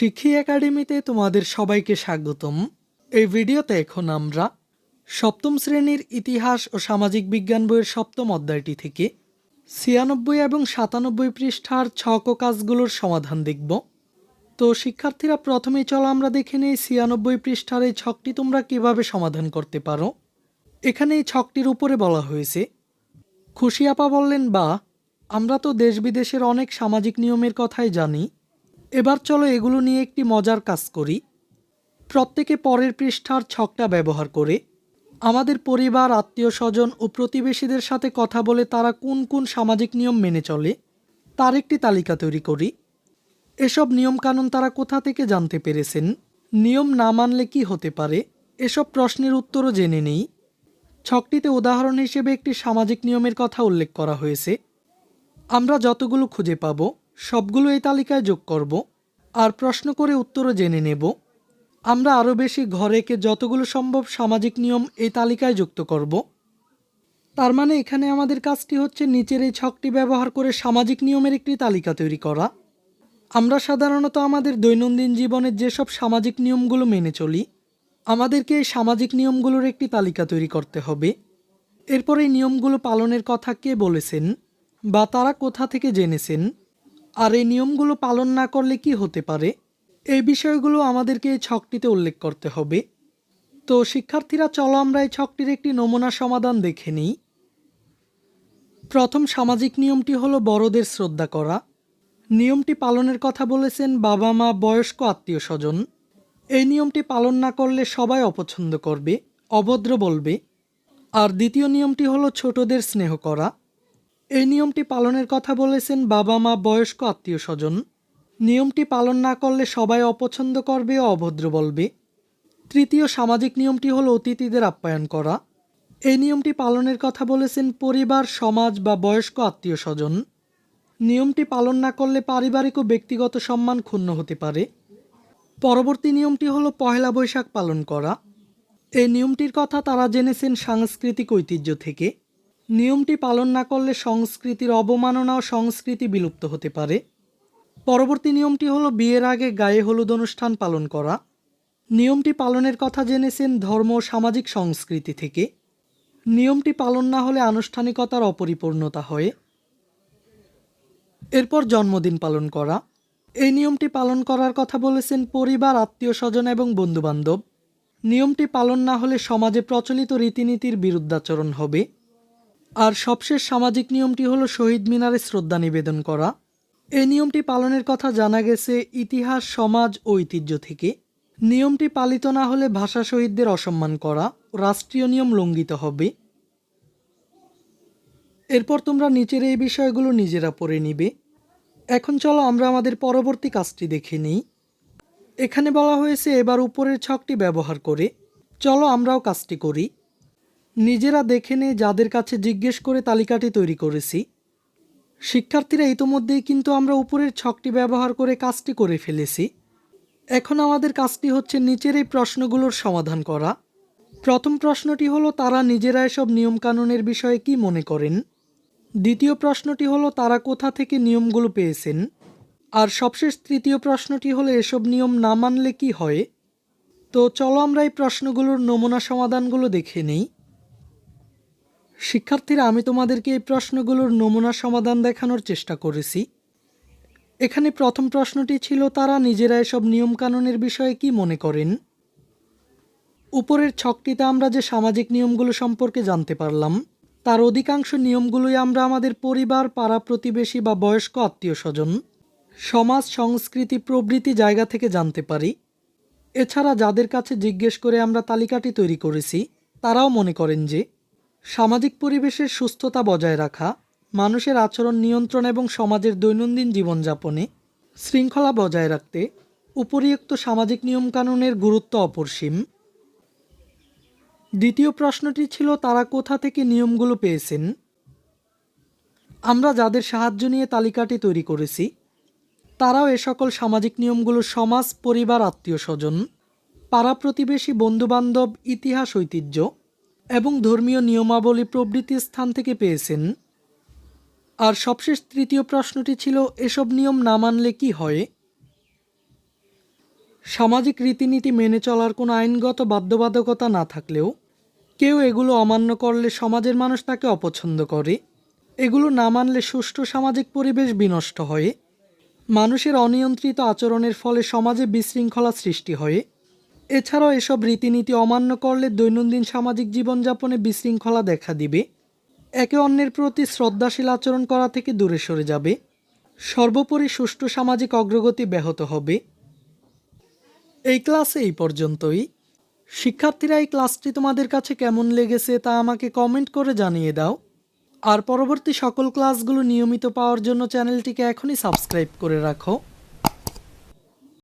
শিক্ষি একাডেমিতে তোমাদের সবাইকে স্বাগতম। এই ভিডিওতে এখন আমরা সপ্তম শ্রেণির ইতিহাস ও সামাজিক বিজ্ঞান বইয়ের সপ্তম অধ্যায়টি থেকে ছিয়ানব্বই এবং সাতানব্বই পৃষ্ঠার ছক কাজগুলোর সমাধান দেখব। তো শিক্ষার্থীরা প্রথমে চলো আমরা দেখে নেই ছিয়ানব্বই পৃষ্ঠার এই ছকটি তোমরা কীভাবে সমাধান করতে পারো। এখানে এই ছকটির উপরে বলা হয়েছে, খুশি আপা বললেন, বা, আমরা তো দেশ বিদেশের অনেক সামাজিক নিয়মের কথাই জানি। এবার চলো এগুলো নিয়ে একটি মজার কাজ করি। প্রত্যেকে পরের পৃষ্ঠার ছকটা ব্যবহার করে। আমাদের পরিবার আত্মীয় স্বজন ও প্রতিবেশীদের সাথে কথা বলে তারা কোন কোন সামাজিক নিয়ম মেনে চলে, তার একটি তালিকা তৈরি করি। এসব নিয়মকানুন তারা কোথা থেকে জানতে পেরেছেন? নিয়ম না মানলে কি হতে পারে? এসব প্রশ্নের উত্তরও জেনে নেই। ছকটিতে উদাহরণ হিসেবে একটি সামাজিক নিয়মের কথা উল্লেখ করা হয়েছে। আমরা যতগুলো খুঁজে পাব সবগুলো এই তালিকায় যোগ করব আর প্রশ্ন করে উত্তরও জেনে নেব। আমরা আরও বেশি ঘরেকে যতগুলো সম্ভব সামাজিক নিয়ম এই তালিকায় যুক্ত করব। তার মানে এখানে আমাদের কাজটি হচ্ছে নিচের এই ছকটি ব্যবহার করে সামাজিক নিয়মের একটি তালিকা তৈরি করা। আমরা সাধারণত আমাদের দৈনন্দিন জীবনের যেসব সামাজিক নিয়মগুলো মেনে চলি, আমাদেরকে এই সামাজিক নিয়মগুলোর একটি তালিকা তৈরি করতে হবে। এরপর এই নিয়মগুলো পালনের কথা কে বলেছেন বা তারা কোথা থেকে জেনেছেন আর এই নিয়মগুলো পালন না করলে কি হতে পারে? এই বিষয়গুলো আমাদেরকে এই ছকটিতে উল্লেখ করতে হবে। তো শিক্ষার্থীরা, চলো আমরা এই ছকটির একটি নমুনা সমাধান দেখে নিই। প্রথম সামাজিক নিয়মটি হলো বড়দের শ্রদ্ধা করা। নিয়মটি পালনের কথা বলেছেন বাবা মা, বয়স্ক আত্মীয় স্বজন। এই নিয়মটি পালন না করলে সবাই অপছন্দ করবে, অভদ্র বলবে। আর দ্বিতীয় নিয়মটি হলো ছোটদের স্নেহ করা। এই নিয়মটি পালনের কথা বলেছেন বাবা মা বয়স্ক আত্মীয় স্বজন নিয়মটি পালন না করলে সবাই অপছন্দ করবে ও অভদ্র বলবে। তৃতীয় সামাজিক নিয়মটি হলো অতিথিদের আপ্যায়ন করা। এই নিয়মটি পালনের কথা বলেছেন পরিবার, সমাজ বা বয়স্ক আত্মীয় স্বজন নিয়মটি পালন না করলে পারিবারিক ও ব্যক্তিগত সম্মান ক্ষুণ্ণ হতে পারে। পরবর্তী নিয়মটি হলো পহেলা বৈশাখ পালন করা। এই নিয়মটির কথা তারা জেনেছেন সাংস্কৃতিক ঐতিহ্য থেকে। নিয়মটি পালন না করলে সংস্কৃতির অবমাননা ও সংস্কৃতি বিলুপ্ত হতে পারে। পরবর্তী নিয়মটি হলো বিয়ের আগে গায়ে হলুদ অনুষ্ঠান পালন করা। নিয়মটি পালনের কথা জেনেছেন ধর্ম ও সামাজিক সংস্কৃতি থেকে। নিয়মটি পালন না হলে আনুষ্ঠানিকতার অপরিপূর্ণতা হয়। এরপর জন্মদিন পালন করা। এই নিয়মটি পালন করার কথা বলেছেন পরিবার আত্মীয় স্বজন এবং বন্ধুবান্ধব। নিয়মটি পালন না হলে সমাজে প্রচলিত রীতিনীতির বিরুদ্ধাচরণ হবে। আর সবশেষ সামাজিক নিয়মটি হলো শহীদ মিনারে শ্রদ্ধা নিবেদন করা। এই নিয়মটি পালনের কথা জানা গেছে ইতিহাস, সমাজ ও ঐতিহ্য থেকে। নিয়মটি পালিত না হলে ভাষা শহীদদের অসম্মান করা। রাষ্ট্রীয় নিয়ম লঙ্ঘিত হবে। এরপর তোমরা নিচের এই বিষয়গুলো নিজেরা পড়ে নিবে। এখন চলো আমরা আমাদের পরবর্তী কাজটি দেখে নিই। এখানে বলা হয়েছে, এবার উপরের ছকটি ব্যবহার করে। চলো আমরাও কাজটি করি। নিজেরা দেখে নে যাদের কাছে জিজ্ঞেস করে তালিকাটি তৈরি করেছি। শিক্ষার্থীরা ইতোমধ্যেই কিন্তু আমরা উপরের ছকটি ব্যবহার করে কাজটি করে ফেলেছি। এখন আমাদের কাজটি হচ্ছে নিচের এই প্রশ্নগুলোর সমাধান করা। প্রথম প্রশ্নটি হলো, তারা নিজেরা এসব নিয়মকানুনের বিষয়ে কি মনে করেন? দ্বিতীয় প্রশ্নটি হলো, তারা কোথা থেকে নিয়মগুলো পেয়েছেন? আর সবশেষ তৃতীয় প্রশ্নটি হলো, এসব নিয়ম না মানলে কি হয়? তো চলো আমরা এই প্রশ্নগুলোর নমুনা সমাধানগুলো দেখে নিই। শিক্ষার্থীরা, আমি তোমাদেরকে এই প্রশ্নগুলোর নমুনা সমাধান দেখানোর চেষ্টা করেছি। এখানে প্রথম প্রশ্নটি ছিল, তারা নিজেরা এসব নিয়মকানুনের বিষয়ে কি মনে করেন? উপরের ছকটিতে আমরা যে সামাজিক নিয়মগুলো সম্পর্কে জানতে পারলাম, তার অধিকাংশ নিয়মগুলোই আমরা আমাদের পরিবার, পাড়া প্রতিবেশী বা বয়স্ক আত্মীয় স্বজন, সমাজ, সংস্কৃতি প্রভৃতি জায়গা থেকে জানতে পারি। এছাড়া যাদের কাছে জিজ্ঞেস করে আমরা তালিকাটি তৈরি করেছি, তারাও মনে করেন যে সামাজিক পরিবেশের সুস্থতা বজায় রাখা, মানুষের আচরণ নিয়ন্ত্রণ এবং সমাজের দৈনন্দিন জীবনযাপনে শৃঙ্খলা বজায় রাখতে উপরিউক্ত সামাজিক নিয়মকানুনের গুরুত্ব অপরিসীম। দ্বিতীয় প্রশ্নটি ছিল, তারা কোথা থেকে নিয়মগুলো পেয়েছেন? আমরা যাদের সাহায্য নিয়ে তালিকাটি তৈরি করেছি, তারাও এ সকল সামাজিক নিয়মগুলো সমাজ, পরিবার আত্মীয় স্বজন পাড়া প্রতিবেশী বন্ধুবান্ধব, ইতিহাস, ঐতিহ্য এবং ধর্মীয় নিয়মাবলী প্রভৃতি স্থান থেকে পেয়েছেন। আর সবশেষ তৃতীয় প্রশ্নটি ছিল, এসব নিয়ম না মানলে কি হয়? সামাজিক রীতিনীতি মেনে চলার কোনো আইনগত বাধ্যবাধকতা না থাকলেও, কেউ এগুলো অমান্য করলে সমাজের মানুষ তাকে অপছন্দ করে। এগুলো না মানলে সুষ্ঠু সামাজিক পরিবেশ বিনষ্ট হয়। মানুষের অনিয়ন্ত্রিত আচরণের ফলে সমাজে বিশৃঙ্খলা সৃষ্টি হয়। এছাড়াও এসব রীতিনীতি অমান্য করলে দৈনন্দিন সামাজিক জীবনযাপনে বিশৃঙ্খলা দেখা দিবে। একে অন্যের প্রতি শ্রদ্ধাশীল আচরণ করা থেকে দূরে সরে যাবে। সর্বোপরি সুষ্ঠু সামাজিক অগ্রগতি ব্যাহত হবে। এই ক্লাসে এই পর্যন্তই। শিক্ষার্থীরা এই ক্লাসটি তোমাদের কাছে কেমন লেগেছে তা আমাকে কমেন্ট করে জানিয়ে দাও। আর পরবর্তী সকল ক্লাসগুলো নিয়মিত পাওয়ার জন্য চ্যানেলটিকে এখনই সাবস্ক্রাইব করে রাখো।